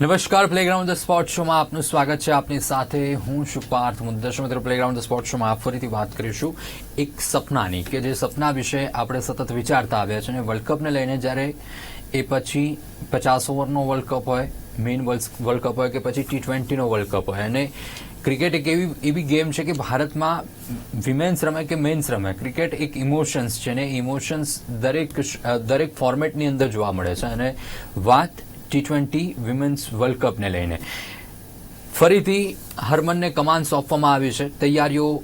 નમસ્કાર playground the sport શોમાં આપનું સ્વાગત છે. આપની સાથે હું છું પાર્થ મુદ્દર્શ મિત્રો. પ્લેગ્રાઉન્ડ ધ સ્પોર્ટ શોમાં આપ ફરીથી વાત કરીશું એક સપનાની કે જે સપના વિશે આપણે સતત વિચારતા આવ્યા છે અને વર્લ્ડ કપને લઈને જ્યારે એ પછી પચાસ ઓવરનો વર્લ્ડ કપ હોય મેઇન વર્લ્ડ કપ હોય કે પછી ટી ટ્વેન્ટીનો વર્લ્ડ કપ હોય. અને ક્રિકેટ એક એવી એવી ગેમ છે કે ભારતમાં વિમેન્સ રમે કે મેન્સ રમે? ક્રિકેટ એક ઇમોશન્સ છે ને ઇમોશન્સ દરેક દરેક ફોર્મેટની અંદર જોવા મળે છે. અને વાત ટી ટ્વેન્ટી વિમેન્સ વર્લ્ડ કપને લઈને. ફરીથી હરમનને કમાન સોંપવામાં આવી છે. તૈયારીઓ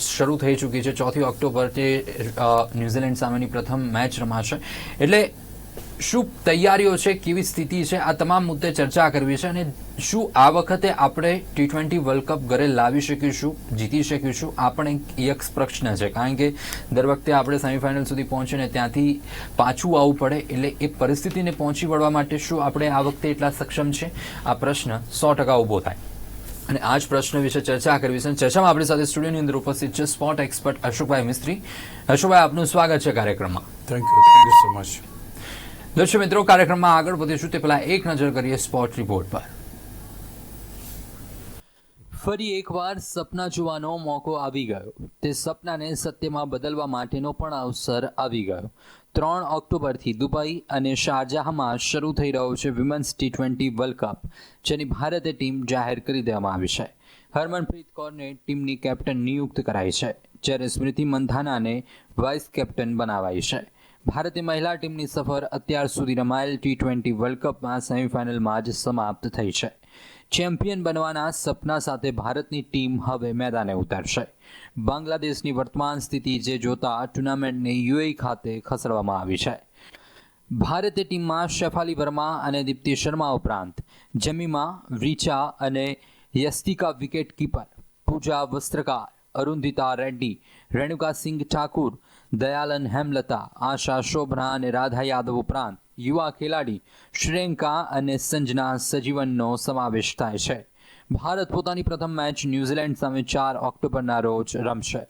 શરૂ થઈ ચૂકી છે. ચોથી ઓક્ટોબર તે ન્યૂઝીલેન્ડ સામેની પ્રથમ મેચ રમાશે. એટલે શું તૈયારીઓ છે, કેવી સ્થિતિ છે, આ તમામ મુદ્દે ચર્ચા કરવી છે અને શું આ વખતે આપણે ટી ટ્વેન્ટી વર્લ્ડ કપ ઘરે લાવી શકીશું, જીતી શકીશું, આ પણ એક યક્ષ પ્રશ્ન છે. કારણ કે દર વખતે આપણે સેમિફાઇનલ સુધી પહોંચીને ત્યાંથી પાછું આવવું પડે એટલે એ પરિસ્થિતિને પહોંચી વળવા માટે શું આપણે આ વખતે એટલા સક્ષમ છે? આ પ્રશ્ન સો ટકા ઊભો થાય. અને આ જ પ્રશ્ન વિશે ચર્ચા કરવી છે ચર્ચામાં આપણી સાથે સ્ટુડિયોની અંદર ઉપસ્થિત છે સ્પોર્ટ એક્સપર્ટ અશોકભાઈ મિસ્ત્રી. અશોકભાઈ, આપનું સ્વાગત છે કાર્યક્રમમાં. Thank you thank you so much દર્શક મિત્રો, કાર્યક્રમમાં આગળ વધીશું તે પહેલા એક નજર કરીએ સ્પોર્ટ રિપોર્ટ પર. ફરી એકવાર સપના જોવાનો મોકો આવી ગયો. તે સપનાને સત્યમાં બદલવા માટેનો પણ અવસર આવી ગયો. ત્રણ ઓક્ટોબરથી દુબઈ અને શારજાહમાં શરૂ થઈ રહ્યો છે women's T twenty world cup, જેની ભારતે ટીમ જાહેર કરી દેવામાં આવી છે. હરમનપ્રીત કૌરને ટીમની કેપ્ટન નિયુક્ત કરાઈ છે, જ્યારે સ્મૃતિ મંધાનાને વાઇસ કેપ્ટન બનાવાઈ છે. ભારતીય મહિલા ટીમની સફર અત્યાર સુધી રમાયેલ ટી ટ્વેન્ટી વર્લ્ડ કપમાં સેમીફાઇનલમાં જ સમાપ્ત થઈ છે. ચેમ્પિયન બનવાના સપના સાથે ભારતની ટીમ હવે મેદાને ઉતરશે. બાંગ્લાદેશની વર્તમાન સ્થિતિ જે જોતા ટુર્નામેન્ટને યુએ ખાતે ખસેડવામાં આવી છે. ભારતીય ટીમમાં શેફાલી વર્મા અને દીપ્તિ શર્મા ઉપરાંત જમીમા, રીચા અને યસ્તિકા વિકેટ કીપર પૂજા વસ્ત્રકાર, અરુંધિતા રેડ્ડી રેણુકા સિંઘ ઠાકુર દયાલન હેમલતા આશા શોભના અને રાધા યાદવ ઉપરાંત યુવા ખેલાડી શ્રેયંકા અને સંજના સજીવનનો સમાવેશ થાય છે ભારત પોતાની પ્રથમ મેચ ન્યૂઝીલેન્ડ સામે ચાર ઓક્ટોબરના રોજ રમશે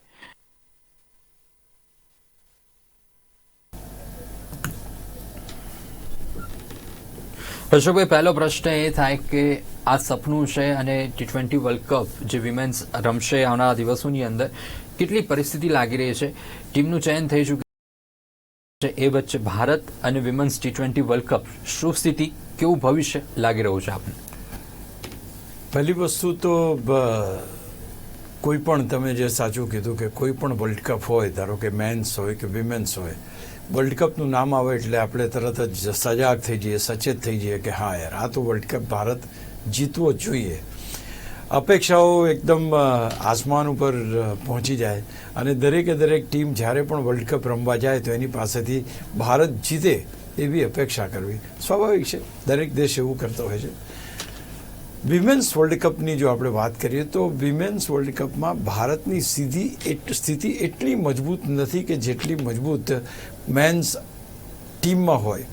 અશોકભાઈ પહેલો પ્રશ્ન એ થાય કે આ સપનું છે અને ટી ટ્વેન્ટી વર્લ્ડ કપ જે વિમેન્સ રમશે આવનારા દિવસોની અંદર કેટલી પરિસ્થિતિ લાગી રહી છે? ટીમનું ચયન થઈ ચૂક્યું એ વચ્ચે ભારત અને women's T twenty world cup. શું સ્થિતિ, કેવું ભવિષ્ય લાગી રહ્યું છે આપને? પહેલી વસ્તુ તો કોઈ પણ તમે જે સાચું કીધું કે કોઈ પણ વર્લ્ડ કપ હોય, ધારો કે મેન્સ હોય કે વિમેન્સ હોય, વર્લ્ડ કપનું નામ આવે એટલે આપણે તરત જ સજાગ થઈ જઈએ, સચેત થઈ જઈએ કે હા યાર, આ તો વર્લ્ડ કપ ભારત જીતવો જોઈએ. અપેક્ષાઓ એકદમ આસમાન ઉપર પહોંચી જાય. અને દરેકે દરેક ટીમ જ્યારે પણ વર્લ્ડ કપ રમવા જાય તો એની પાસેથી ભારત જીતે એવી અપેક્ષા કરવી. સ્વાભાવિક છે. દરેક દેશ એવું કરતો હોય છે. વિમેન્સ વર્લ્ડ કપની જો આપણે વાત કરીએ તો વિમેન્સ વર્લ્ડ કપમાં ભારતની સીધી એટ- સ્થિતિ એટલી મજબૂત નથી કે જેટલી મજબૂત મેન્સ ટીમમાં હોય.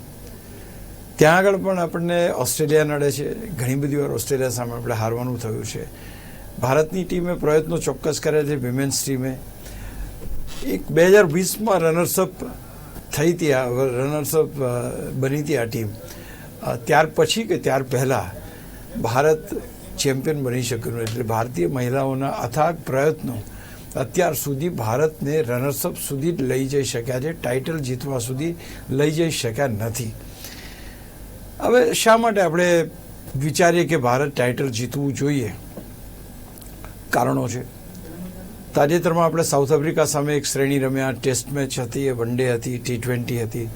ત્યાં આગળ પણ આપણને ઓસ્ટ્રેલિયા નડે છે. ઘણી બધી વાર ઓસ્ટ્રેલિયા સામે આપણે હારવાનું થયું છે. ભારતની ટીમે પ્રયત્નો ચોક્કસ કર્યા છે વિમેન્સ ટીમે. એક બે હજાર વીસમાં રનર્સઅપ થઈ હતી આ રનર્સઅપ બની હતી આ ટીમ. ત્યાર પછી કે ત્યાર પહેલાં ભારત ચેમ્પિયન બની શક્યું એટલે ભારતીય મહિલાઓના અથાગ પ્રયત્નો અત્યાર સુધી ભારતને રનર્સઅપ સુધી લઈ જઈ શક્યા છે. ટાઇટલ જીતવા સુધી લઈ જઈ શક્યા નથી. હવે શા માટે આપણે વિચારીએ કે ભારત ટાઇટલ જીતવું જોઈએ? કારણો છે. તાજેતરમાં આપણે સાઉથ આફ્રિકા સામે એક શ્રેણી રમ્યા. ટેસ્ટ મેચ હતી, એ વન ડે હતી ટી ટ્વેન્ટી હતી.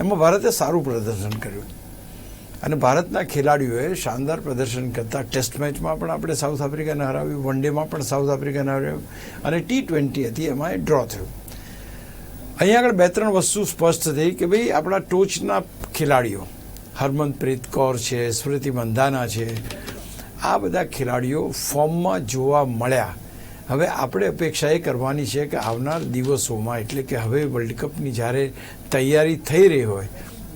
એમાં ભારતે સારું પ્રદર્શન કર્યું. અને ભારતના ખેલાડીઓએ શાનદાર પ્રદર્શન કરતા ટેસ્ટ મેચમાં પણ આપણે સાઉથ આફ્રિકાને હરાવ્યું. વન ડેમાં પણ સાઉથ આફ્રિકાને હરાવ્યું. અને ટી ટ્વેન્ટી હતી, એમાં એ ડ્રો થયું. અહીંયા આગળ બે ત્રણ વસ્તુ સ્પષ્ટ થઈ કે ભાઈ આપણા ટોચના ખેલાડીઓ હરમનપ્રીત કૌર છે, સ્મૃતિ મંધાના છે. આ બધા ખેલાડીઓ ફોર્મમાં જોવા મળ્યા. હવે આપણે અપેક્ષા એ કરવાની છે કે આવનાર દિવસોમાં, એટલે કે હવે વર્લ્ડ કપની જ્યારે તૈયારી થઈ રહી હોય,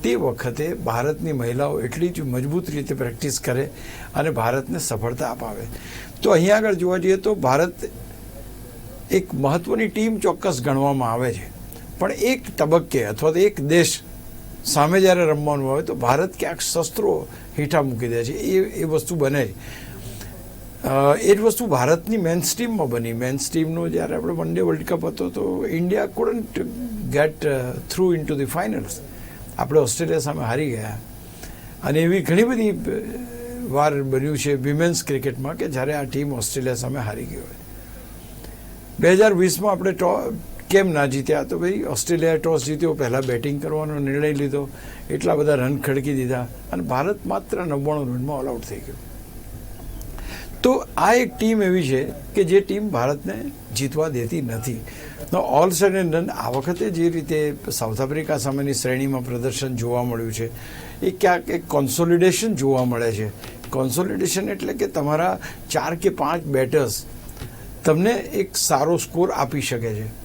તે વખતે ભારતની મહિલાઓ એટલી જ મજબૂત રીતે પ્રેક્ટિસ કરે અને ભારતને સફળતા અપાવે. તો અહીંયા આગળ જોવા જઈએ તો ભારત એક મહત્ત્વની ટીમ ચોક્કસ ગણવામાં આવે છે. પણ એક તબક્કે અથવા તો એક દેશ સામે જ્યારે રમવાનું હોય તો ભારત ક્યાંક શસ્ત્રો હેઠા મૂકી દે છે. એ એ વસ્તુ બને. એ જ વસ્તુ ભારતની મેન સ્ટ્રીમમાં બની. મેન સ્ટ્રીમનો જ્યારે આપણે વન ડે વર્લ્ડ કપ હતો તો India couldn't get through into the finals આપણે ઓસ્ટ્રેલિયા સામે હારી ગયા. અને એવી ઘણી બધી વાર બન્યું છે વિમેન્સ ક્રિકેટમાં કે જ્યારે આ ટીમ ઓસ્ટ્રેલિયા સામે હારી ગઈ હોય. બે હજાર વીસમાં આપણે કેમ ના જીત્યા? તો ભાઈ, ઓસ્ટ્રેલિયાએ ટોસ જીત્યો, પહેલાં બેટિંગ કરવાનો નિર્ણય લીધો, એટલા બધા રન ખડકી દીધા અને ભારત માત્ર નવ્વાણું રનમાં ઓલ આઉટ થઈ ગયું. તો આ એક ટીમ એવી છે કે જે ટીમ ભારતને જીતવા દેતી નથી. ઓલ સડ એન્ડ ડન આ વખતે જે રીતે સાઉથ આફ્રિકા સામેની શ્રેણીમાં પ્રદર્શન જોવા મળ્યું છે, એ ક્યાંક એક કોન્સોલિડેશન જોવા મળે છે. કોન્સોલિડેશન એટલે કે તમારા ચાર કે પાંચ બેટર્સ તમને એક સારો સ્કોર આપી શકે છે.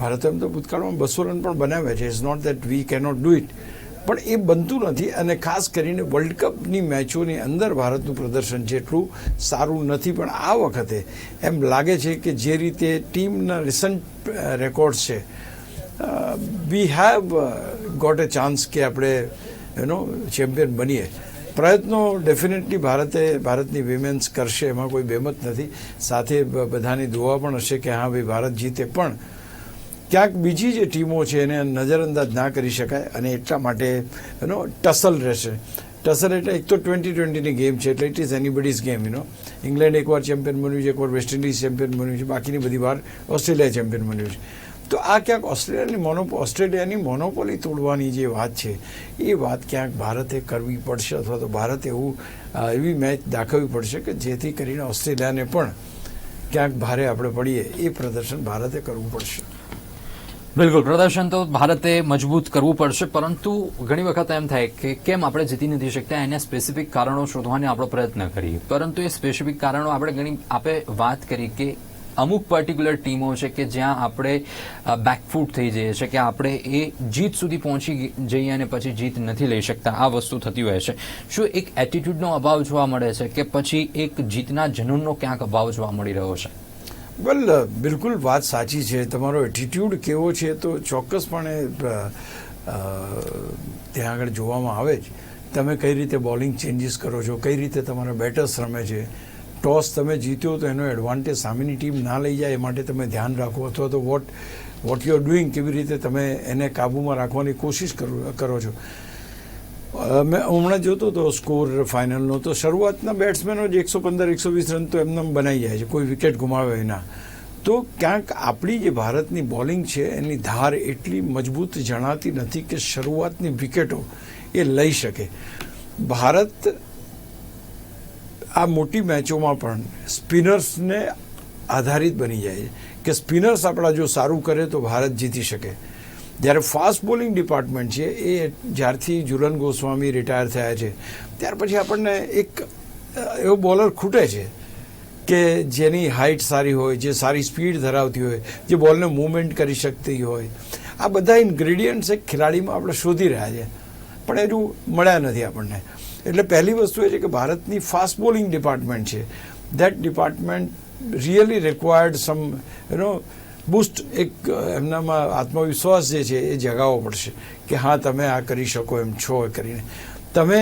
ભારતે એમ તો ભૂતકાળમાં બસો રન પણ બનાવ્યા છે. Is not that we cannot do it પણ એ બનતું નથી અને ખાસ કરીને વર્લ્ડ કપની મેચોની અંદર ભારતનું પ્રદર્શન જેટલું સારું નથી. પણ આ વખતે એમ લાગે છે કે જે રીતે ટીમના રિસન્ટ રેકોર્ડ્સ છે we have got a chance કે આપણે એનો ચેમ્પિયન બનીએ. પ્રયત્નો ડેફિનેટલી ભારતે, ભારતની વિમેન્સ કરશે, એમાં કોઈ બેમત નથી. સાથે બધાની દુઆ પણ હશે કે હા, ભાઈ, ભારત જીતે પણ. ક્યાંક બીજી જે ટીમો છે એને નજરઅંદાજ ના કરી શકાય અને એટલા માટે એનો ટસલ રહેશે. ટસલ એટલે એક તો ટ્વેન્ટી ટ્વેન્ટીની ગેમ છે, એટલે it is anybody's game you know England એકવાર ચેમ્પિયન બન્યું છે એકવાર વેસ્ટ ઇન્ડિઝ ચેમ્પિયન બન્યું છે, બાકીની બધી વાર ઓસ્ટ્રેલિયા ચેમ્પિયન બન્યું છે. તો આ ક્યાંક ઓસ્ટ્રેલિયાની મોનો ઓસ્ટ્રેલિયાની મોનોપોલી તોડવાની જે વાત છે, એ વાત ક્યાંક ભારતે કરવી પડશે અથવા તો ભારતે એવું એવી મેચ દાખવવી પડશે કે જેથી કરીને ઓસ્ટ્રેલિયાને પણ ક્યાંક ભારે આપણે પડીએ, એ પ્રદર્શન ભારતે કરવું પડશે. બિલકુલ. પ્રદર્શન તો ભારતે મજબૂત કરવું પડશે, પરંતુ ઘણી વખત એમ થાય કે કેમ આપણે જીતી નથી શકતા? એના સ્પેસિફિક કારણો શોધવાનો આપણો પ્રયત્ન કરીએ. પરંતુ એ સ્પેસિફિક કારણો આપણે ઘણી આપણે વાત કરી કે અમુક પર્ટિક્યુલર ટીમો છે કે જ્યાં આપણે બેકફૂટ થઈ જઈએ છીએ, કે આપણે એ જીત સુધી પહોંચી જઈએ અને પછી જીત નથી લઈ શકતા. આ વસ્તુ થતી હોય છે. શું એક એટીટ્યુડનો અભાવ જોવા મળે છે કે પછી એક જીતના જનૂનનો ક્યાંક અભાવ જોવા મળી રહ્યો છે? વેલ બિલકુલ વાત સાચી છે. તમારો એટીટ્યુડ કેવો છે તો ચોક્કસપણે ત્યાં આગળ જોવામાં આવે જ. તમે કઈ રીતે બોલિંગ ચેન્જીસ કરો છો? કઈ રીતે તમારા બેટર્સ રમે છે? ટોસ તમે જીત્યો તો એનો એડવાન્ટેજ સામેની ટીમ ના લઈ જાય, એ માટે તમે ધ્યાન રાખો. અથવા તો what what you are doing કેવી રીતે તમે એને કાબૂમાં રાખવાની કોશિશ કરો છો? મેં હમણાં જોતો હતો સ્કોર ફાઇનલનો. તો શરૂઆતના બેટ્સમેનો જ એકસો પંદર, એકસો વીસ રન તો એમને એમ બનાવી જાય છે, કોઈ વિકેટ ગુમાવે એના. તો ક્યાંક આપણી જે ભારતની બોલિંગ છે, એની ધાર એટલી મજબૂત જણાતી નથી કે શરૂઆતની વિકેટો એ લઈ શકે. ભારત આ મોટી મેચોમાં પણ સ્પિનર્સને આધારિત બની જાય છે. કે સ્પિનર્સ આપણા જો સારું કરે તો ભારત જીતી શકે. જ્યારે ફાસ્ટ બોલિંગ ડિપાર્ટમેન્ટ છે, એ જ્યારથી ઝુલન ગોસ્વામી રિટાયર થયા છે, ત્યાર પછી આપણને એક એવો બોલર ખૂટે છે કે જેની હાઇટ સારી હોય, જે સારી સ્પીડ ધરાવતી હોય, જે બોલને મૂવમેન્ટ કરી શકતી હોય. આ બધા ઇન્ગ્રેડિયન્ટ્સ એક ખેલાડીમાં આપણે શોધી રહ્યા છે, પણ હજુ મળ્યા નથી આપણને. એટલે પહેલી વસ્તુ એ છે કે ભારતની ફાસ્ટ બોલિંગ ડિપાર્ટમેન્ટ છે. That department really required some you know boost એક, એમનામાં આત્મવિશ્વાસ જે છે એ જગાવવો પડશે કે હા, તમે આ કરી શકો એમ છો એ કરીને. તમે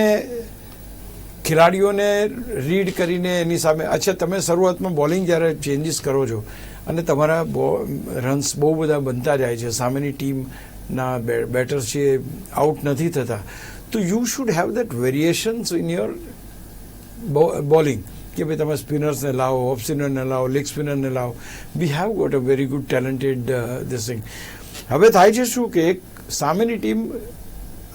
ખેલાડીઓને રીડ કરીને એની સામે, અચ્છા, તમે શરૂઆતમાં બોલિંગ જ્યારે ચેન્જીસ કરો છો અને તમારા રન્સ બહુ બધા બનતા જાય છે, સામેની ટીમના બેટર્સ છે આઉટ નથી થતા. તો you should have that variations in your bowling કે ભાઈ તમે સ્પિનર્સને લાવો ઓફ સ્પિનરને લાવો લેગ સ્પિનરને લાવો we have got a very good talented this thing હવે થાય છે શું કે એક સામેની ટીમ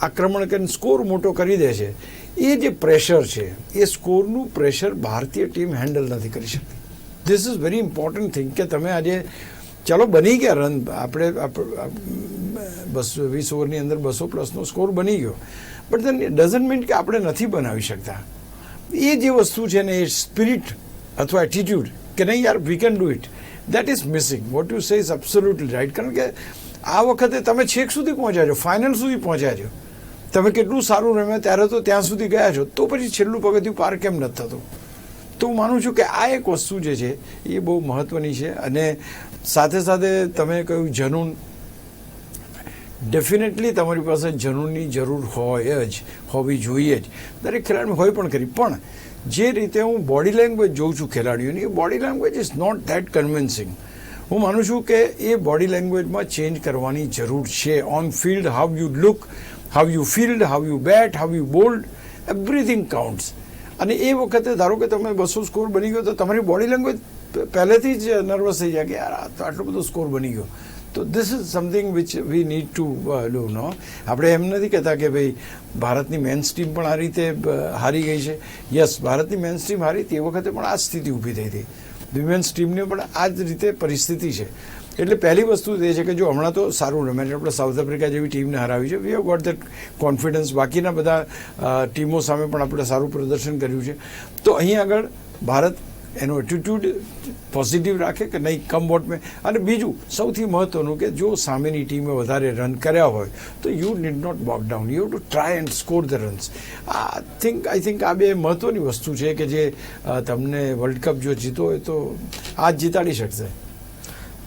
આક્રમણ કરીને સ્કોર મોટો કરી દે છે. એ જે પ્રેશર છે, એ સ્કોરનું પ્રેશર ભારતીય ટીમ હેન્ડલ નથી કરી શકતી. This is very important thing કે તમે આજે, ચાલો બની ગયા રન આપણે બસો વીસ ઓવરની અંદર બસો પ્લસનો સ્કોર બની ગયો. બટ દેન ડઝન્ટ મીન કે આપણે નથી બનાવી શકતા. એ જે વસ્તુ છે ને એ સ્પિરિટ અથવા એટીટ્યુડ કે નહીં યાર we can do it that is missing what you say is absolutely right કારણ કે આ વખતે તમે છેક સુધી પહોંચ્યા છો ફાઇનલ સુધી પહોંચ્યા છો. તમે કેટલું સારું રમ્યા ત્યારે તો ત્યાં સુધી ગયા છો. તો પછી છેલ્લું પગથિયું પાર કેમ નથી થતું? તો હું માનું છું કે આ એક વસ્તુ જે છે એ બહુ મહત્વની છે અને સાથે સાથે તમે કહ્યું જનૂન ડેફિનેટલી તમારી પાસે જરૂરની જરૂર હોય જ, હોવી જોઈએ જ. દરેક ખેલાડી હોય પણ ખરી. પણ જે રીતે હું બોડી લેંગ્વેજ જોઉં છું ખેલાડીઓની, એ body language is not that convincing હું માનું છું કે એ બોડી લેંગ્વેજમાં ચેન્જ કરવાની જરૂર છે. On field how you look how you field how you bat how you bowled everything counts અને એ વખતે ધારો કે તમે બસો સ્કોર બની ગયો, તો તમારી બોડી લેંગ્વેજ પહેલેથી જ નર્વસ થઈ જાય કે યાર આટલો બધો સ્કોર બની ગયો. તો this is something which we need to do no આપણે એમ નથી કહેતા કે ભાઈ, ભારતની મેન્સ ટીમ પણ આ રીતે હારી ગઈ છે. યસ ભારતની મેન્સ ટીમ હારી તે વખતે પણ આ સ્થિતિ ઊભી થઈ હતી. વિમેન્સ ટીમની પણ આ જ રીતે પરિસ્થિતિ છે. એટલે પહેલી વસ્તુ એ છે કે જો હમણાં તો સારું રમે છે. આપણે સાઉથ આફ્રિકા જેવી ટીમને હરાવી છે. We have got that confidence બાકીના બધા ટીમો સામે પણ આપણે સારું પ્રદર્શન કર્યું છે. તો અહીં આગળ ભારત એનો એટીટ્યુડ પોઝિટિવ રાખે કે નહીં કમ વોટ મેં અને બીજું, સૌથી મહત્વનું કે જો સામેની ટીમે વધારે રન કર્યા હોય, તો you need not bog down you to try and score the runs uh think I think આ બે મહત્વની વસ્તુ છે કે જે તમને વર્લ્ડ કપ જો જીતો હોય તો આ જ જીતાડી શકશે.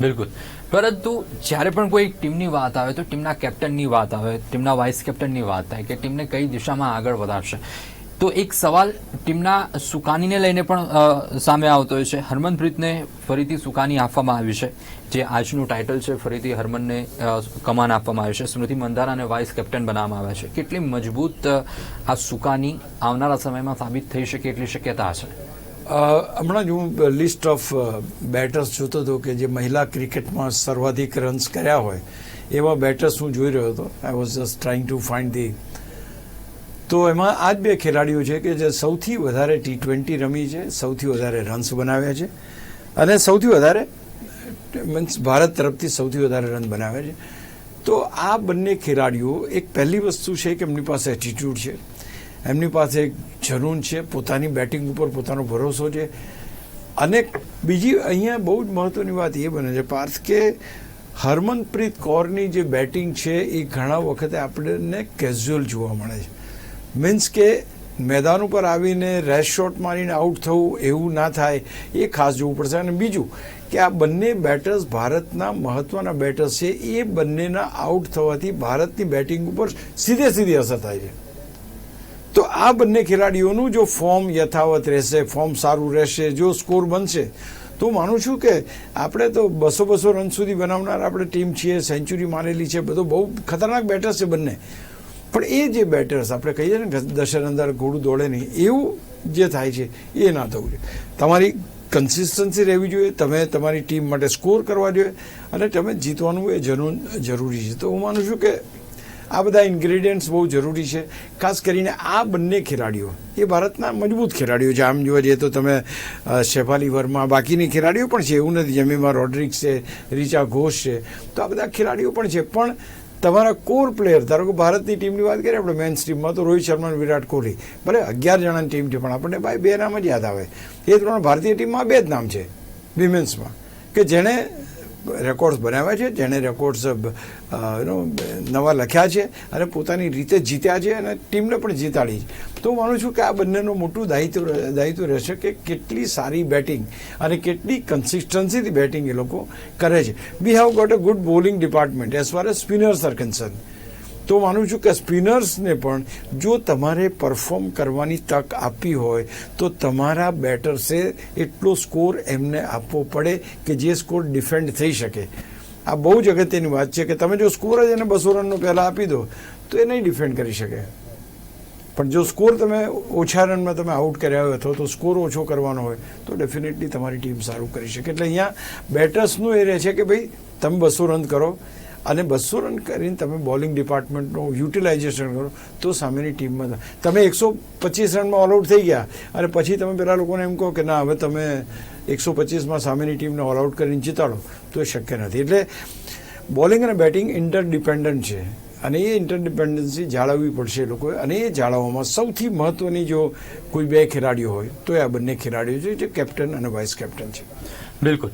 બિલકુલ. પરંતુ જ્યારે પણ કોઈ ટીમની વાત આવે, તો ટીમના કેપ્ટનની વાત આવે, ટીમના વાઇસ કેપ્ટનની વાત થાય કે ટીમને કઈ દિશામાં આગળ વધારશે. તો એક સવાલ ટીમના સુકાનીને લઈને પણ સામે આવતો હોય છે. હરમનપ્રીતને ફરીથી સુકાની આપવામાં આવી છે. જે આજનું ટાઇટલ છે, ફરીથી હરમનને કમાન આપવામાં આવી છે. સ્મૃતિ મંધારાને વાઇસ કેપ્ટન બનાવવામાં આવ્યા છે. કેટલી મજબૂત આ સુકાની આવનારા સમયમાં સાબિત થઈ શકે એટલી શક્યતા છે હમણાં જ હું લિસ્ટ ઓફ બેટર્સ જોતો હતો કે જે મહિલા ક્રિકેટમાં સર્વાધિક રન્સ કર્યા હોય, એવા બેટર્સ હું જોઈ રહ્યો હતો. I was just trying to find the તો એમાં આ જ બે ખેલાડીઓ છે કે જે સૌથી વધારે ટી ટ્વેન્ટી રમી છે, સૌથી વધારે રન્સ બનાવ્યા છે અને સૌથી વધારે, મીન્સ ભારત તરફથી સૌથી વધારે રન બનાવ્યા છે. તો આ બંને ખેલાડીઓ, એક પહેલી વસ્તુ છે કે એમની પાસે એટીટ્યૂડ છે. એમની પાસે એક જનૂન છે, પોતાની બેટિંગ ઉપર પોતાનો ભરોસો છે. અને બીજી અહીંયા બહુ જ મહત્ત્વની વાત એ બને છે, પાર્થ, કે હરમનપ્રીત કૌરની જે બેટિંગ છે એ ઘણા વખતે આપણને કેઝ્યુઅલ જોવા મળે છે. મીન્સ કે મેદાન ઉપર આવીને રેસ શોટ મારીને આઉટ થવું એવું ના થાય, એ ખાસ જોવું પડશે. અને બીજું કે આ બંને બેટર્સ ભારતના મહત્વના બેટર્સ છે, એ બંનેના આઉટ થવાથી ભારતની બેટિંગ ઉપર સીધે સીધી અસર થાય છે. તો આ બંને ખેલાડીઓનું જો ફોર્મ યથાવત રહેશે ફોર્મ સારું રહેશે, જો સ્કોર બનશે, તો માનું છું કે આપણે તો બસો બસો રન સુધી બનાવનાર આપણે ટીમ છીએ સેન્ચુરી મારેલી છે, બધો બહુ ખતરનાક બેટર્સ છે બંને. પણ એ જે બેટર્સ આપણે કહીએ ને દશર અંદર ઘોડું દોડે નહીં, એવું જે થાય છે, એ ના થવું જોઈએ. તમારી કન્સિસ્ટન્સી રહેવી જોઈએ, તમે તમારી ટીમ માટે સ્કોર કરવા જોઈએ, અને તમે જીતવાનું એ જરૂર, જરૂરી છે. તો હું માનું છું કે આ બધા ઇન્ગ્રેડિયન્ટ્સ બહુ જરૂરી છે. ખાસ કરીને આ બંને ખેલાડીઓ, એ ભારતના મજબૂત ખેલાડીઓ છે. આમ જોવા જઈએ તો તમે શેફાલી વર્મા બાકીની ખેલાડીઓ પણ છે. એવું નથી જમીમાં રોડ્રિક્સ છે, રીચા ઘોષ છે. તો આ બધા ખેલાડીઓ પણ છે. પણ તમારા કોર પ્લેયર ધારો કે ભારતની ટીમની વાત કરીએ, આપણે મેન્સ ટીમમાં તો રોહિત શર્મા અને વિરાટ કોહલી. ભલે અગિયાર જણાની ટીમ છે, પણ આપણને ભાઈ બે નામ જ યાદ આવે. એ ત્રણ ભારતીય ટીમમાં બે જ નામ છે વિમેન્સમાં કે જેણે રેકોર્ડ્સ બનાવ્યા છે, જેણે રેકોર્ડ્સ નવા લખ્યા છે અને પોતાની રીતે જીત્યા છે અને ટીમને પણ જીતાડી છે. તો માનું છું કે આ બંનેનું મોટું દાયિત્વ દાયિત્વ રહેશે કે કેટલી સારી બેટિંગ અને કેટલી કન્સિસ્ટન્સીથી બેટિંગ એ લોકો કરે છે. We have got a good bowling department as far as spinners are concern તો માનું છું કે સ્પિનર્સને પણ જો તમારે પરફોર્મ કરવાની તક આપવી હોય, તો તમારા બેટર્સે એટલો સ્કોર એમને આપવો પડે કે જે સ્કોર ડિફેન્ડ થઈ શકે. આ બહુ જ અગત્યની વાત છે કે તમે જો સ્કોર જ એને બસો રનનો પહેલાં આપી દો, તો એ નહીં ડિફેન્ડ કરી શકે. પણ જો સ્કોર તમે ઓછા રનમાં તમે આઉટ કર્યા હોય અથવા તો સ્કોર ઓછો કરવાનો હોય, તો ડેફિનેટલી તમારી ટીમ સારું કરી શકે. એટલે અહીંયા બેટર્સનું એ રહે છે કે ભાઈ, તમે બસો રન કરો અને બસો રન કરીને તમે બોલિંગ ડિપાર્ટમેન્ટનું યુટિલાઇઝેશન કરો, તો સામેની ટીમમાં તમે એકસો પચીસ રનમાં ઓલઆઉટ થઈ ગયા, અને પછી તમે પેલા લોકોને એમ કહો કે ના, હવે તમે એકસો પચીસમાં સામેની ટીમને ઓલ આઉટ કરીને જીતાડો, તો એ શક્ય નથી. એટલે બોલિંગ અને બેટિંગ ઇન્ટરડિપેન્ડન્ટ છે, અને એ ઇન્ટરડિપેન્ડન્સી જાળવવી પડશે એ લોકોએ, અને એ જાળવવામાં સૌથી મહત્વની જો કોઈ બે ખેલાડીઓ હોય, તો એ આ બંને ખેલાડીઓ છે જે કેપ્ટન અને વાઇસ કેપ્ટન છે. બિલકુલ.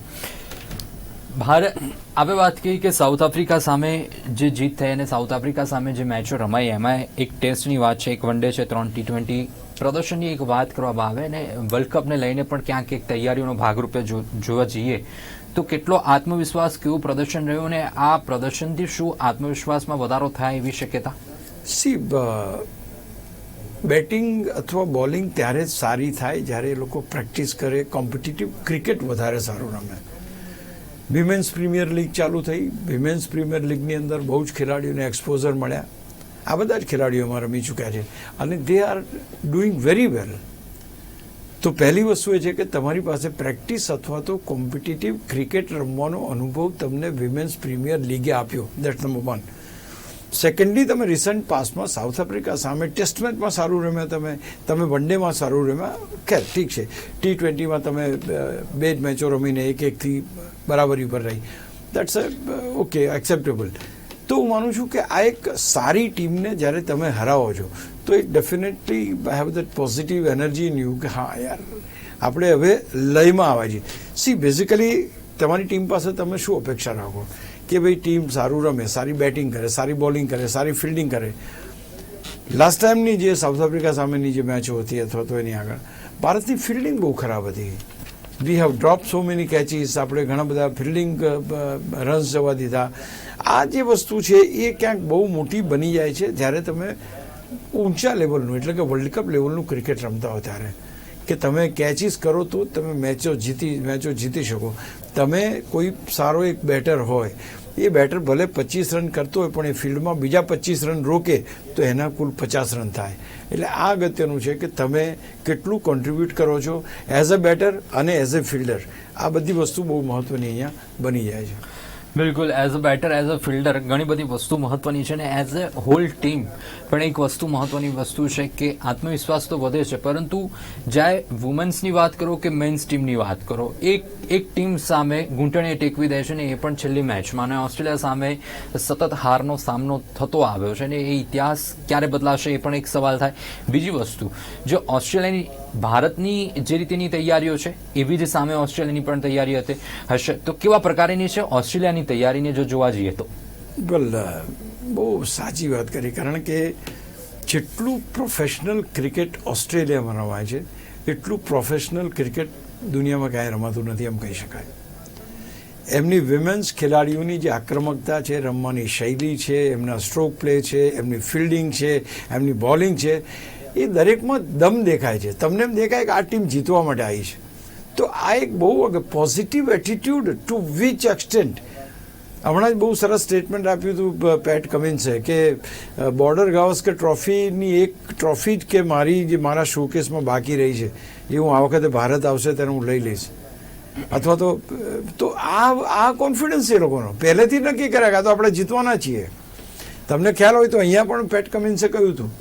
ભારત આપણે વાત કહી કે સાઉથ આફ્રિકા સામે જે જીત થઈ અને સાઉથ આફ્રિકા સામે જે મેચો રમાઈ એમાં એક ટેસ્ટની વાત છે એક વનડે છે ત્રણ ટી ટ્વેન્ટી પ્રદર્શનની એક વાત કરવામાં આવે અને વર્લ્ડ કપને લઈને પણ ક્યાંક એક તૈયારીઓનો ભાગરૂપે જોવા જઈએ તો કેટલો આત્મવિશ્વાસ કેવું પ્રદર્શન રહ્યું અને આ પ્રદર્શનથી શું આત્મવિશ્વાસમાં વધારો થાય એવી શક્યતા સી બેટિંગ અથવા બોલિંગ ત્યારે જ સારી થાય જ્યારે એ લોકો પ્રેક્ટિસ કરે કોમ્પિટિટિવ ક્રિકેટ વધારે સારું રમે વિમેન્સ પ્રીમિયર લીગ ચાલુ થઈ. વિમેન્સ પ્રીમિયર લીગની અંદર બહુ જ ખેલાડીઓને એક્સપોઝર મળ્યા. આ બધા જ ખેલાડીઓમાં રમી ચૂક્યા છે. અને they are doing very well તો પહેલી વસ્તુ એ છે કે તમારી પાસે પ્રેક્ટિસ અથવા તો કોમ્પિટિટિવ ક્રિકેટ રમવાનો અનુભવ તમને વિમેન્સ પ્રીમિયર લીગે આપ્યો. દેટ નંબર વન સેકન્ડલી તમે રિસન્ટ પાસમાં સાઉથ આફ્રિકા સામે ટેસ્ટ મેચમાં સારું રમ્યા તમે. તમે વન ડેમાં સારું રમ્યા. ખેર, ઠીક છે. ટી ટ્વેન્ટીમાં તમે બે જ મેચો રમીને એક એકથી બરાબરી પર રહી. દેટ્સ ઓકે એક્સેપ્ટેબલ તો હું માનું છું કે આ એક સારી ટીમને જ્યારે તમે હરાવો છો, તો એ definitely have that positive energy in you કે હા યાર, આપણે હવે લયમાં આવવા છીએ. સી બેઝિકલી તમારી ટીમ પાસે તમે શું અપેક્ષા રાખો? કે ભાઈ ટીમ સારું રમે, સારી બેટિંગ કરે, સારી બોલિંગ કરે, સારી ફિલ્ડિંગ કરે. લાસ્ટ ટાઈમની જે સાઉથ આફ્રિકા સામેની જે મેચો હતી, અથવા તો એની આગળ, ભારતની ફિલ્ડિંગ બહુ ખરાબ હતી. We have drop so many catches આપણે ઘણા બધા ફિલ્ડિંગ રન્સ જવા દીધા. આ જે વસ્તુ છે, એ ક્યાંક બહુ મોટી બની જાય છે, જ્યારે તમે ઊંચા લેવલનું એટલે કે વર્લ્ડ કપ લેવલનું ક્રિકેટ રમતા હો ત્યારે. કે તમે કેચીસ કરો તો તમે મેચો જીતી મેચો જીતી શકો. તમે કોઈ સારો એક બેટર હોય, એ બેટર ભલે પચીસ રન કરતો હોય, પણ એ ફિલ્ડમાં બીજા પચીસ રન રોકે, તો એના કુલ પચાસ રન થાય. એટલે આ અગત્યનું છે કે તમે કેટલું કોન્ટ્રીબ્યુટ કરો છો એઝ અ બેટર અને એઝ અ ફિલ્ડર આ બધી વસ્તુ બહુ મહત્ત્વની અહીંયા બની જાય છે. બિલકુલ as a batter as a fielder ઘણી બધી વસ્તુ મહત્વની છે અને એઝ અ હોલ ટીમ પણ એક વસ્તુ મહત્વની વસ્તુ છે કે આત્મવિશ્વાસ તો વધે છે, પરંતુ જ્યારે વુમન્સની વાત કરો કે મેન્સ ટીમની વાત કરો, એક એક ટીમ સામે ઘૂંટણે ટેકવી દે છે ને એ પણ છેલ્લી મેચમાં અને ઓસ્ટ્રેલિયા સામે સતત હારનો સામનો થતો આવ્યો છે અને એ ઇતિહાસ ક્યારે બદલાશે એ પણ એક સવાલ થાય. બીજી વસ્તુ, જો ઓસ્ટ્રેલિયાની ભારતની જે રીતેની તૈયારીઓ છે, એવી જ સામે ઓસ્ટ્રેલિયાની પણ તૈયારી હતી. હશે. તો કેવા પ્રકારની છે ઓસ્ટ્રેલિયાની તૈયારીને જો જોવા જઈએ તો? વેલ બહુ સાચી વાત કરી. કારણ કે જેટલું પ્રોફેશનલ ક્રિકેટ ઓસ્ટ્રેલિયામાં રમાય છે, એટલું પ્રોફેશનલ ક્રિકેટ દુનિયામાં ક્યાંય રમાતું નથી એમ કહી શકાય. એમની વિમેન્સ ખેલાડીઓની જે આક્રમકતા છે, રમવાની શૈલી છે, એમના સ્ટ્રોક પ્લે છે, એમની ફિલ્ડિંગ છે, એમની બોલિંગ છે એ દરેકમાં દમ દેખાય છે. તમને એમ દેખાય કે આ ટીમ જીતવા માટે આવી છે. તો આ એક બહુ positive attitude to which extent હમણાં જ બહુ સરસ સ્ટેટમેન્ટ આપ્યું હતું પેટ કમિન્સે કે બોર્ડર ગાવસ્કર ટ્રોફીની એક ટ્રોફી જ કે મારી જે મારા શોકેસમાં બાકી રહી છે, એ હું આ વખતે ભારત આવશે ત્યારે હું લઈ લઈશ. અથવા તો તો આ આ કોન્ફિડન્સ એ લોકોનો. પહેલેથી નક્કી કર્યા કાં તો આપણે જીતવાના છીએ. તમને ખ્યાલ હોય તો અહીંયા પણ પેટ કમિન્સે કહ્યું હતું.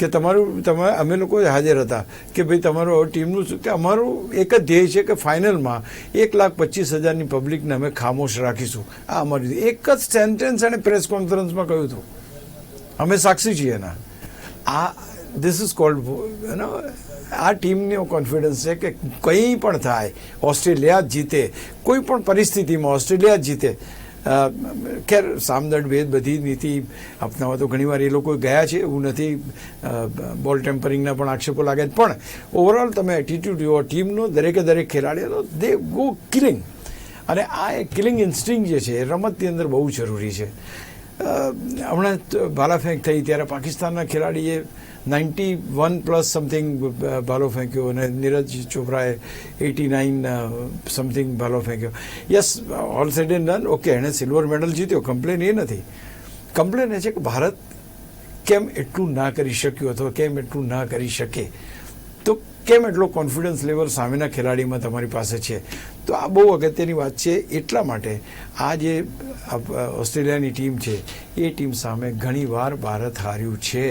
કે તમારું, તમે, અમે લોકો હાજર હતા કે ભાઈ તમારું ટીમનું શું? કે અમારું એક જ ધ્યેય છે કે ફાઇનલમાં એક લાખ પચીસ હજારની પબ્લિકને અમે ખામોશ રાખીશું. આ અમારી એક જ સેન્ટેન્સ એણે પ્રેસ કોન્ફરન્સમાં કહ્યું હતું. અમે સાક્ષી છીએ એના. આ ધીસ ઇઝ કોલ્ડ એનો આ ટીમનો કોન્ફિડન્સ છે કે કંઈ પણ થાય, ઓસ્ટ્રેલિયા જીતે, કોઈ પણ પરિસ્થિતિમાં ઓસ્ટ્રેલિયા જીતે ખેર સામદંડ ભેદ બધી નીતિ અપનાવવા તો ઘણીવાર એ લોકો ગયા છે, એવું નથી બોલ ટેમ્પરિંગના પણ આક્ષેપો લાગે પણ ઓવરઓલ તમે એટીટ્યુડ જુઓ ટીમનો દરેકે દરેક ખેલાડીઓ દે ગો કિલિંગ. અને આ કિલિંગ ઇન્સ્ટિંગ જે છે રમતની અંદર બહુ જરૂરી છે. હમણાં ભાલા ફેંક થઈ ત્યારે પાકિસ્તાનના ખેલાડીએ નાઇન્ટી વન પ્લસ સમથિંગ ભાલો ફેંક્યો અને નીરજ ચોપરાએ એટી નાઇન સમથિંગ ભાલો ફેંક્યો yes, all said and done, okay, એણે સિલ્વર મેડલ જીત્યો, કમ્પ્લેન એ નથી. કમ્પ્લેન એ છે કે ભારત કેમ એટલું ના કરી શક્યું અથવા કેમ એટલું ના કરી શકે? તો કેમ એટલો કોન્ફિડન્સ લેવલ સામેના ખેલાડીમાં તમારી પાસે છે? તો આ બહુ અગત્યની વાત છે. એટલા માટે આ જે ઓસ્ટ્રેલિયાની ટીમ છે, એ ટીમ સામે ઘણીવાર ભારત હાર્યું છે.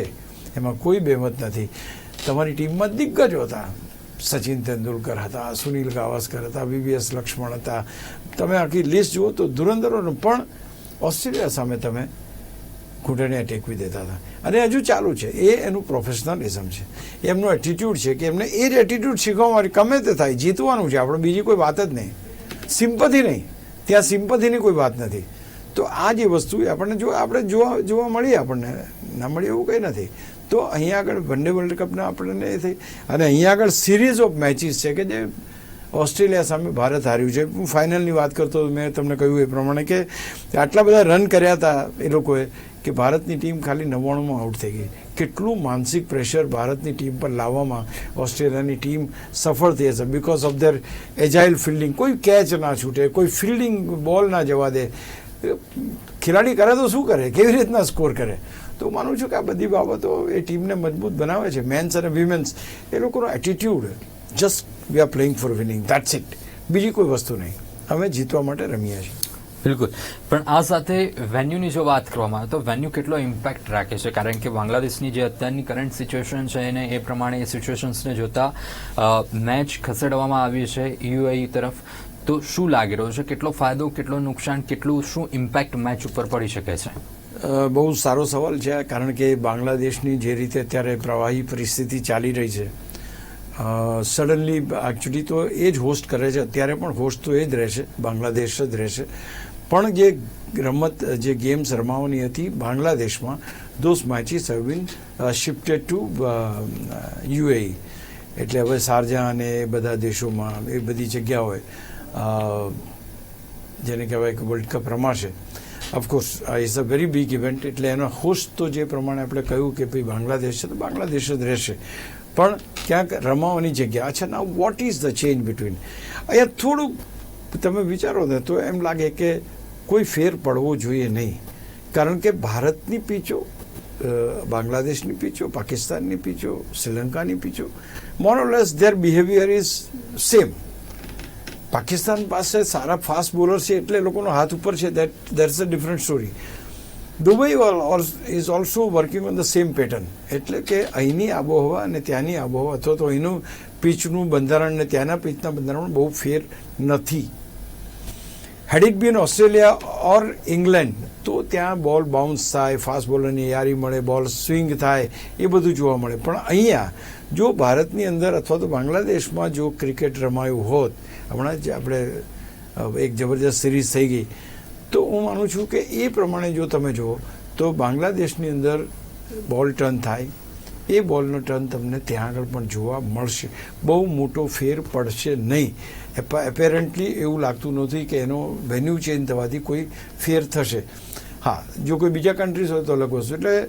એમાં કોઈ બેમત નથી. તમારી ટીમમાં દિગ્ગજો હતા. સચિન તેંડુલકર હતા, સુનિલ ગાવસ્કર હતા, વીવીએસ લક્ષ્મણ હતા. તમે આખી લિસ્ટ જુઓ તો ધુરંધરોનું પણ ઓસ્ટ્રેલિયા સામે તમે ઘૂંટણે ટેકવી દેતા હતા. અને હજુ ચાલુ છે. એ એનું પ્રોફેશનલિઝમ છે. એમનો એટીટ્યુડ છે કે એમને એ જ એટીટ્યુડ શીખવા માટે ગમે તે થાય, જીતવાનું છે. આપણે બીજી કોઈ વાત જ નહીં. સિમ્પથી નહીં. ત્યાં સિમ્પથીની કોઈ વાત નથી. તો આ જે વસ્તુ આપણને જો આપણે જોવા જોવા મળી આપણને, ના મળી એવું કંઈ નથી. તો અહીંયા આગળ વનડે વર્લ્ડ કપના આપણને એ થઈ. અને અહીંયા આગળ સિરીઝ ઓફ મેચિસ છે કે જે ઓસ્ટ્રેલિયા સામે ભારત હાર્યું છે. હું ફાઇનલની વાત કરતો મેં તમને કહ્યું એ પ્રમાણે કે આટલા બધા રન કર્યા હતા એ લોકોએ. કે ભારતની ટીમ ખાલી નવ્વાણુંમાં આઉટ થઈ ગઈ. કેટલું માનસિક પ્રેશર ભારતની ટીમ પર લાવવામાં ઓસ્ટ્રેલિયાની ટીમ સફળ થઈ હશે. Because of their agile fielding કોઈ કેચ ના છૂટે, કોઈ ફિલ્ડિંગ બોલ ના જવા દે. ખેલાડી કરે તો શું કરે? કેવી રીતના સ્કોર કરે? તો હું માનું છું કે આ બધી બાબતો એ ટીમને મજબૂત બનાવે છે. મેન્સ અને વિમેન્સ એ લોકોનો attitude just we are playing for winning that's it બીજી કોઈ વસ્તુ નહીં. અમે જીતવા માટે રમ્યા છીએ. બિલકુલ. પણ આ સાથે વેન્યુની જો વાત કરવામાં આવે તો વેન્યુ કેટલો ઇમ્પેક્ટ રાખે છે? કારણ કે બાંગ્લાદેશની જે અત્યારની કરંટ સિચ્યુએશન છે એને એ પ્રમાણે એ સિચ્યુએશન્સને જોતા મેચ ખસેડવામાં આવી છે યુએઈ તરફ. તો શું લાગી રહ્યું છે? કેટલો ફાયદો, કેટલો નુકસાન, કેટલું શું ઇમ્પેક્ટ મેચ ઉપર પડી શકે છે? બહુ સારો સવાલ છે, કારણ કે બાંગ્લાદેશની જે રીતે અત્યારે પ્રવાહી પરિસ્થિતિ ચાલી રહી છે સડનલી એકચ્યુઅલી તો એ જ હોસ્ટ કરે છે. અત્યારે પણ હોસ્ટ તો એ જ રહેશે, બાંગ્લાદેશ જ રહેશે. પણ જે રમત, જે ગેમ્સ રમાવાની હતી બાંગ્લાદેશમાં those matches have been shifted to UAE એટલે હવે શારજા અને બધા દેશોમાં, એ બધી જગ્યાઓએ જેને કહેવાય કે વર્લ્ડ કપ રમાશે. Of course is a very big event એટલે એનો હોસ્ટ તો જે પ્રમાણે આપણે કહ્યું કે ભાઈ બાંગ્લાદેશ છે, તો બાંગ્લાદેશ જ રહેશે. પણ ક્યાંક રમાવાની જગ્યા, અચ્છા ના what is the change between અહીંયા થોડુંક તમે વિચારો ને, તો એમ લાગે કે કોઈ ફેર પડવો જોઈએ નહીં. કારણ કે ભારતની પીચો બાંગ્લાદેશની પીચો પાકિસ્તાનની પીચો શ્રીલંકાની પીચો more or less their behaviour is same Pakistan પાસે સારા ફાસ્ટ બોલર છે એટલે લોકોનો હાથ ઉપર છે. That that's a different story Dubai is also working on the same pattern એટલે કે અહીંની આબોહવા અને ત્યાંની આબોહવા અથવા તો અહીંનું પીચનું બંધારણ અને ત્યાંના પીચના બંધારણ બહુ ફેર નથી. Had it be Australia or England તો ત્યાં બોલ બાઉન્સ થાય ફાસ્ટ બોલરની યારી મળે બોલ સ્વિંગ થાય, એ બધું જોવા મળે. પણ અહીંયા જો ભારતની અંદર અથવા તો બાંગ્લાદેશમાં જો ક્રિકેટ રમાયું હોત, હમણાં જ આપણે એક જબરજસ્ત સિરીઝ થઈ ગઈ, તો હું માનું છું કે એ પ્રમાણે જો તમે જુઓ, તો બાંગ્લાદેશની અંદર બોલ ટર્ન થાય, એ બોલનો ટર્ન તમને ત્યાં આગળ પણ જોવા મળશે. બહુ મોટો ફેર પડશે નહીં. એપેરન્ટલી એવું લાગતું નથી કે એનો વેન્યુ ચેન્જ થવાથી કોઈ ફેર થશે. હા, જો કોઈ બીજા કન્ટ્રીઝ હોય તો અલગ વસ્તુ. એટલે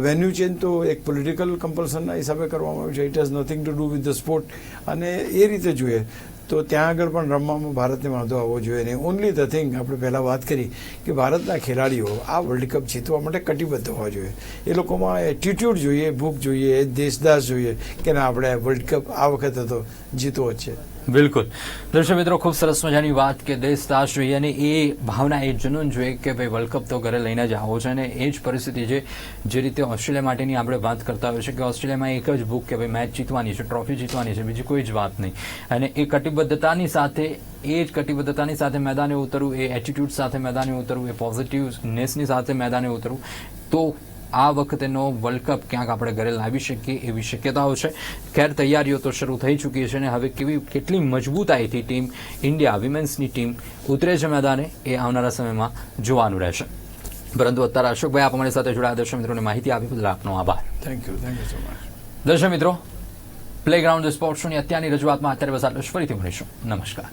વેન્યુ ચેન્જ તો એક પોલિટિકલ કમ્પલ્સનના હિસાબે કરવામાં આવ્યું છે. It has nothing to do with the sport અને એ રીતે જોઈએ તો ત્યાં આગળ પણ રમવામાં ભારતને વાંધો આવવો જોઈએ. નહીં ઓનલી ધ થિંગ આપણે પહેલાં વાત કરી કે ભારતના ખેલાડીઓ આ વર્લ્ડ કપ જીતવા માટે કટિબદ્ધ હોવા જોઈએ. એ લોકોમાં એટીટ્યૂડ જોઈએ, ભૂખ જોઈએ, દેશદાસ જોઈએ કે ના, આપણે વર્લ્ડ કપ આ વખતે તો જીતવો જ છે. બિલકુલ દર્શક મિત્રો ખૂબ સરસ મજાની વાત કે દેશ દાસ જોઈએ અને એ ભાવના, એ જુનૂન જોઈએ કે ભાઈ વર્લ્ડ કપ તો ઘરે લઈને જ આવો છે અને એ જ પરિસ્થિતિ છે જે રીતે ઓસ્ટ્રેલિયા માટેની આપણે વાત કરતા હોઈએ છીએ કે ઓસ્ટ્રેલિયામાં એક જ બુક કે ભાઈ મેચ જીતવાની છે ટ્રોફી જીતવાની છે, બીજી કોઈ જ વાત નહીં. અને એ કટિબદ્ધતાની સાથે, એ જ કટિબદ્ધતાની સાથે મેદાને ઉતરવું, એ એટીટ્યુડ સાથે મેદાને ઉતરવું, એ પોઝિટિવનેસની સાથે મેદાને ઉતરવું, તો આ વખતેનો વર્લ્ડ કપ ક્યાંક આપણે ઘરે લાવી શકીએ એવી શક્યતાઓ છે. ખેર તૈયારીઓ તો શરૂ થઈ ચૂકી છે અને હવે કેવી કેટલી મજબૂતાઈથી ટીમ ઇન્ડિયા વિમેન્સની ટીમ ઉતરે છે મેદાને એ આવનારા સમયમાં જોવાનું રહેશે. પરંતુ અત્યારે અશોકભાઈ આપ અમારી સાથે જોડાયા. દર્શક મિત્રોને માહિતી આપી બદલ આપનો આભાર. Thank you thank you so much દર્શક મિત્રો પ્લેગ્રાઉન્ડ સ્પોર્ટ્સ શોની અત્યારની રજૂઆતમાં અત્યારે બસ આટલું ફરીથી મળીશું. નમસ્કાર.